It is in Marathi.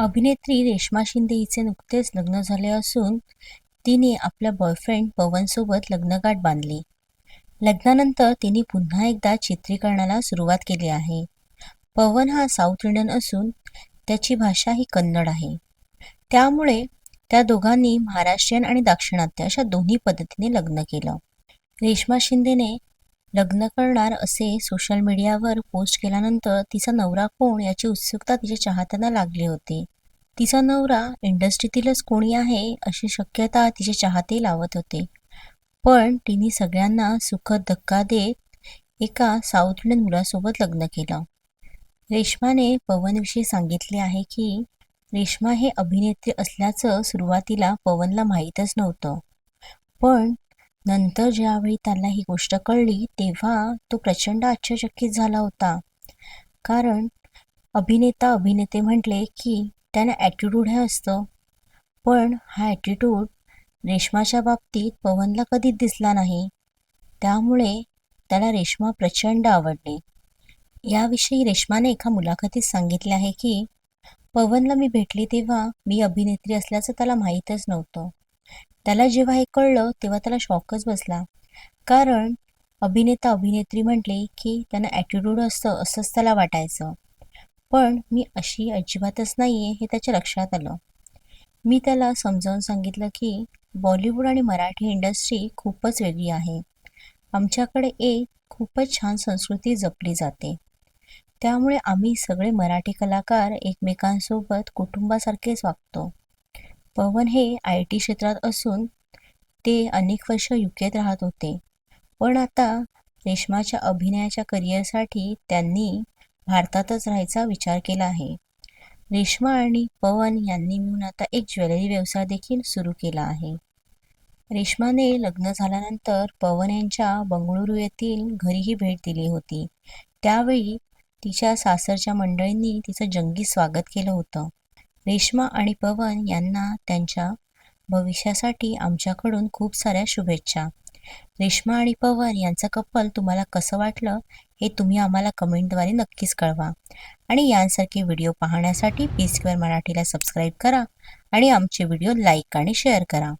अभिनेत्री रेश्मा शिंदे हिचे नुकतेच लग्न झाले असून तिने आपल्या बॉयफ्रेंड पवनसोबत लग्नगाठ बांधली. लग्नानंतर तिने पुन्हा एकदा चित्रीकरणाला सुरुवात केली आहे. पवन हा साऊथ इंडियन असून त्याची भाषा ही कन्नड आहे. त्यामुळे त्या दोघांनी महाराष्ट्रीयन आणि दाक्षिणात्य अशा दोन्ही पद्धतीने लग्न केलं. रेश्मा शिंदेने लग्न करणार असे सोशल मीडियावर पोस्ट केल्यानंतर तिचा नवरा कोण याची उत्सुकता तिच्या चाहत्यांना लागली होती. तिचा नवरा इंडस्ट्रीतीलच कोणी आहे अशी शक्यता तिचे चाहते लावत होते. पण तिने सगळ्यांना सुखद धक्का देत एका साऊथ इंडियन मुलासोबत लग्न केलं. रेश्माने पवनविषयी सांगितले आहे की रेश्मा हे अभिनेत्री असल्याचं सुरुवातीला पवनला माहीतच नव्हतं. पण नंतर ज्यावेळी त्याला ही गोष्ट कळली तेव्हा तो प्रचंड आश्चर्यचकित झाला होता. कारण अभिनेता अभिनेते म्हटले की त्यांना ॲटिट्यूड हे असतं. पण हा ॲटिट्यूड रेश्माच्या बाबतीत पवनला कधीच दिसला नाही. त्यामुळे त्याला रेश्मा प्रचंड आवडली. याविषयी रेश्माने एका मुलाखतीत सांगितले आहे की पवनला मी भेटली तेव्हा मी अभिनेत्री असल्याचं त्याला माहीतच नव्हतं. त्याला जेव्हा हे कळलं तेव्हा त्याला शॉकच बसला. कारण अभिनेता अभिनेत्री म्हटले की त्यांना ॲटिट्यूड असतं असंच त्याला वाटायचं. पण मी अशी अजिबातच नाही आहे हे त्याच्या लक्षात आलं. मी त्याला समजावून सांगितलं की बॉलिवूड आणि मराठी इंडस्ट्री खूपच वेगळी आहे. आमच्याकडे एक खूपच छान संस्कृती जपली जाते. त्यामुळे आम्ही सगळे मराठी कलाकार एकमेकांसोबत कुटुंबासारखेच वागतो. पवन हे आय टी क्षेत्रात असून ते अनेक वर्ष युकेत राहत होते. पण आता रेश्माच्या अभिनयाच्या करिअरसाठी त्यांनी भारतातच राहायचा विचार केला आहे. रेश्मा आणि पवन यांनी मिळून आता एक ज्वेलरी व्यवसाय देखील सुरू केला आहे. रेश्माने लग्न झाल्यानंतर पवन यांच्या बंगळुरू येथील घरीही भेट दिली होती. त्यावेळी तिच्या सासरच्या मंडळींनी तिचं जंगी स्वागत केलं होतं. रेश्मा आणि पवन यांना त्यांच्या भविष्यासाठी आमच्याकडून खूप साऱ्या शुभेच्छा. रेश्मा आणि पवन यांचं कपल तुम्हाला कसं वाटलं हे तुम्ही आम्हाला कमेंटद्वारे नक्कीच कळवा. आणि यांसारखे व्हिडिओ पाहण्यासाठी पी स्क्वेअर मराठीला सबस्क्राईब करा आणि आमचे व्हिडिओ लाईक आणि शेअर करा.